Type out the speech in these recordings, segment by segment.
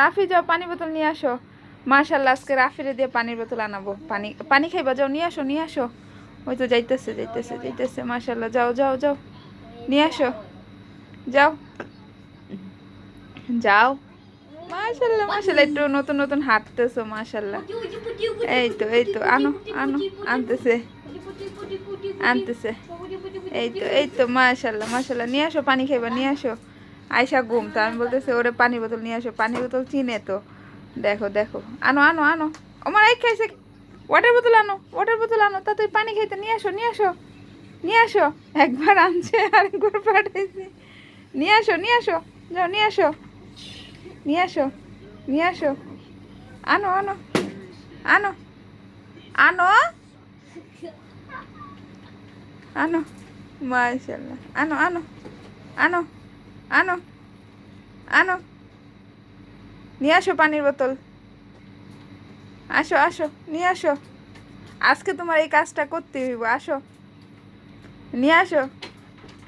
রাফি, যাও পানি বোতল নিয়ে আসো। মাশাল্লাহ আজকে রাফিরে দিয়ে পানির বোতল আনাবো। পানি পানি খাইবা, যাও নিয়ে আসো নিয়ে আসো। ওই তো যাইতেছে যাইতেছে যাইতেছে মাশাল্লাহ যাও যাও যাও। নিয়ে আসো। যাও। যাও। মাশাল্লাহ মাশাল্লাহ একটু নতুন নতুন হাঁটতেছো মাশাল্লাহ এই তো এই তো, আনো আনো, আনতেছে। আনতেছে। এই তো এই তো মাশাল্লাহ মাশাল্লাহ নিয়ে আসো, পানি খাইবা, নিয়ে আসো। আয়সা ঘুম, তো আমি বলতেছি, ওরে পানি বোতল নিয়ে আসো পানি বোতল চিনে তো। দেখো দেখো, আনো আনো আনো। আমার এই খাইছে ওয়াটার বোতল আনো ওয়াটার বোতল আনো, তা তুই পানি খাইতে নিয়ে আসো নিয়ে আসো নিয়ে আসো। একবার আনছে, আরেকবার পাঠাইছে। নিয়ে আসো নিয়ে আসো, যাও, নিয়ে আসো নিয়ে আসো নিয়ে আসো। আনো আনো আনো আনো আনো। মাশাল্লাহ আনো আনো আনো। আনো আনো। নিয়ে আসো পানির বোতল। আসো আসো, নিয়ে আসো। আজকে তোমার এই কাজটা করতে হইব, আসো। নিয়ে আসো।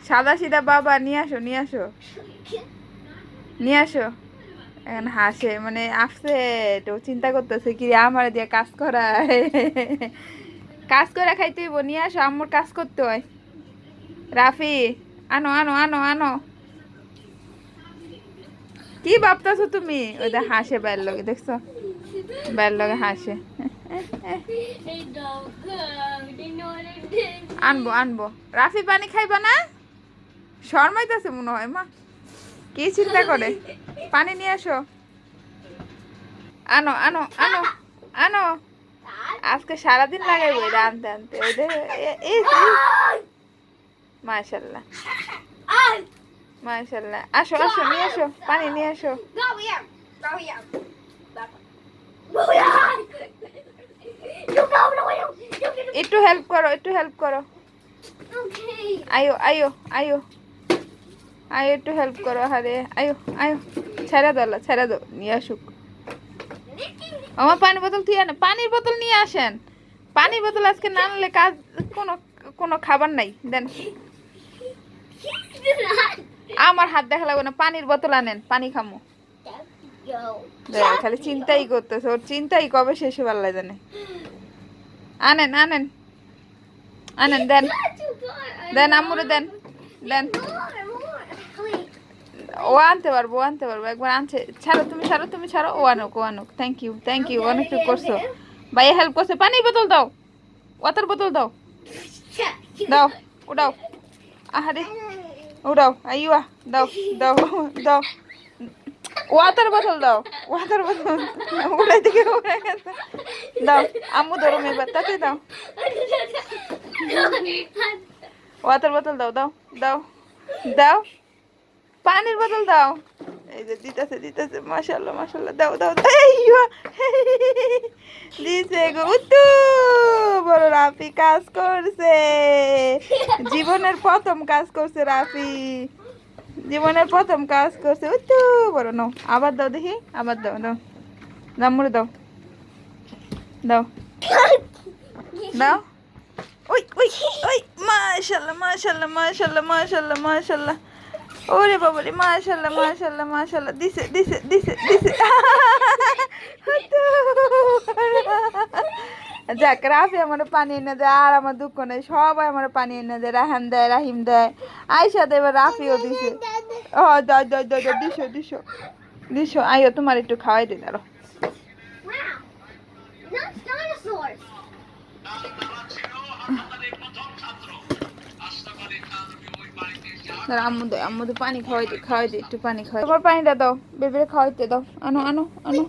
সাদা সিধা বাবা, নিয়ে আসো নিয়ে আসো। নিয়ে আসো। এখন হাসে মানে আসছে তো চিন্তা করতেছে, কি আমার দিয়ে কাজ করা কাজ করে খাইতে হইব, নিয়ে আসো আমার কাজ করতে হয়। রাফি, আনো আনো আনো আনো। কি ভাবতেছো তুমি? ওইটা হাসে বাইর লগে, দেখছ? বাইর লগে হাসে। আনব আনব। রাফি পানি খাইবা না? শর্মাইতেছে মনে হয়, মা। কি চিন্তা করে? পানি নিয়ে আসো। আনো আনো আনো আনো। আজকে সারাদিন লাগাইবো এটা আনতে আনতে। ওদের মাশাল্লাহ মাশাল্লাহ আসো আসো, নিয়ে আসো, পানি নিয়ে আসো। একটু হেল্প করো, একটু হেল্প করো. আয়ো আয়ো আয়ো। আয়ো, একটু হেল্প করো, হারে। আয়ো আয়ো। ছেড়ে দাও ছেড়ে দাও। নিয়ে আসুক। আমার পানির বোতল তুই আনে। পানির বোতল নিয়ে আসেন। পানির বোতল আজকে না আনলে কাজ কোনো কোনো খাবার নাই। দেন। আমার হাত দেখা লাগবে না, পানির বোতল আনেন, পানি খামো। খালি চিন্তাই করতেছে, ওর চিন্তাই কবে শেষ হবার লাগে জানে। আনেন আনেন। আনেন, দেন। দেন আমুরে দেন দেন। ও আনতে পারব আনতে পারব, একবার আনছে। ছাড়ো, তুমি ছাড়ো তুমি ছাড়ো, ও আনুক ও আনুক। থ্যাংক ইউ থ্যাংক ইউ অনেক কিছু করছ। ভাই হেল্প করছে। পানির বোতল দাও ওয়াটার বোতল দাও। দাও উড়াও আহারে। উড়াও আইয়া দাও দাও দাও। ওয়াটার বোতল দাও ওয়াটার বোতল উড়াই দিকে উড়ে গেছে। দাও, আম্মু ধরো এবার তাতে দাও। ওয়াটার বোতল দাও দাও দাও দাও। পানির বোতল দাও। এই যে দিতেছে দিতেছে মাশাল্লাহ মাশাল্লাহ দাও দাও দিছে গো উত্তু বড় রাফি কাজ করছে। জীবনের প্রথম কাজ করছে রাফি। জীবনের প্রথম কাজ করছে। উত্তু বড়, নাও, আবার দাও দেখি, আবার দাও দাও। নামুরে দাও। দাও। দাও। ওই ওই ওই, মাশাল্লাহ মাশাল্লাহ মাশাল্লাহ মাশাল্লাহ মাশাল্লাহ। ওরে বাবা মাশাল্লাহ মাশাল্লাহ মাশাল্লাহ। দিছে দিছে দিছে দিছে। যাক রাফি আমার পানি এনে দেয়, আর আমার দুঃখ নেই, সবাই আমার পানি এনে দেয়, রাহান দেয়, রাহিম দেয়। আয়সা দেয় এবার রাফিও দিছে। ও দাও দাও দাও দাও দিশো দিশো দিশো আইও তোমার একটু খাওয়াই dinosaurs. দাঁড়া আম্মু পানি খাওয়াই দি খাওয়াই দি, একটু পানি খাওয়াই পানিটা দাও, বেবিরে খাওয়াইতে দাও। আনো আনো আনো।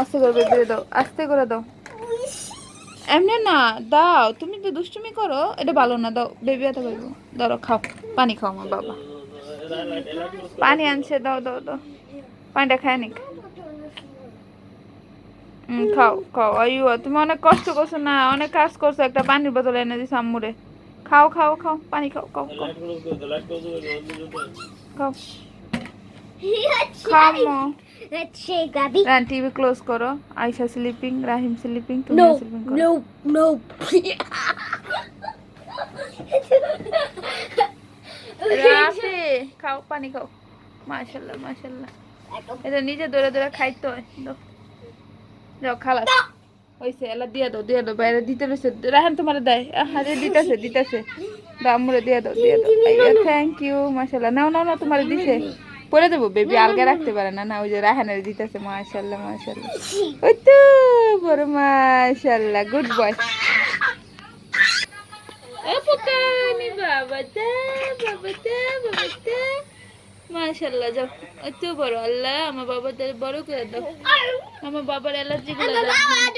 আস্তে করে বেবিরে দাও, আস্তে করে দাও। এমনি না, দাও, তুমি তো দুষ্টুমি করো, এটা ভালো না, দাও, বেবি এত পাইবো ধরো, খাও, পানি খাও আমার বাবা। পানি আনছে, দাও দাও দাও। পানিটা খায় নিক। খাও খাও। আইও তুমি অনেক কষ্ট করছ না, অনেক কাজ করছ, একটা পানির বোতল এনে দিছো আম্মুরে। খাও খাও খাও, পানি খাও খাও খাও। খাও। খামো Let's shake. Run TV close করো। আয়শা স্লিপিং রাহিম স্লিপিং তুমি No, করো। no, no. রাফি খাও পানি খাও। মাশাল্লাহ মাশাল্লাহ এটা নিজে দৌড়ে দৌড়ে খাইতে যাও খালাস হইছে এলা দিয়ে দাও দিয়ে দাও। বাইরে দিতে রয়েছে রাহেন তোমার দেয়। হাতে দিতেছে দিতেছে। দামরে দিয়ে দাও দিয়ে দাও। থ্যাংক ইউ মাশাল্লাহ নাও নাও না তোমার দিছে। পরে দেবো বেবি আলগা রাখতে পারে না না ওই যে রাহানের দিতেছে মাশাল্লাহ মাশাল্লাহ ওই তো বড় মাশাল্লাহ গুড বয় ও বাবা দা বাবা দা বাবা দা। মাশাল্লাহ যাও। এত বড় আল্লাহ আমার বাবা বড় করে দাও। আমার বাবার অ্যালার্জি গুলো